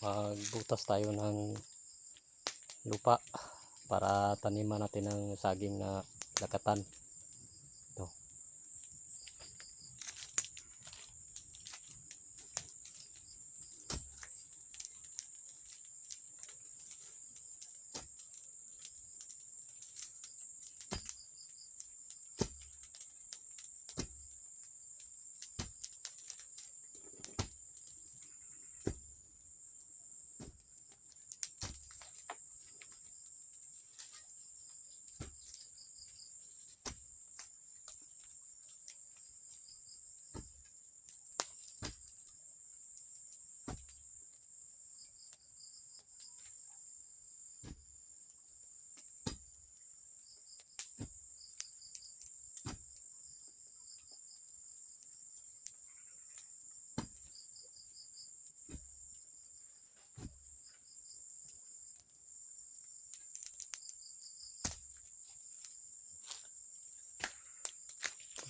magbutas tayo ng lupa para taniman natin ng saging na lakatan.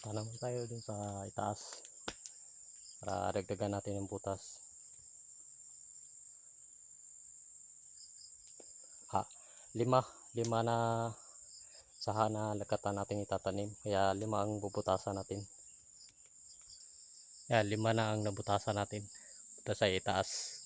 Punta naman tayo dun sa itaas para dagdagan natin yung butas. Ha, lima, lima na saha na lakatan natin itatanim. Kaya lima ang bubutasan natin. Kaya lima na ang nabutasan natin. Punta sa itaas.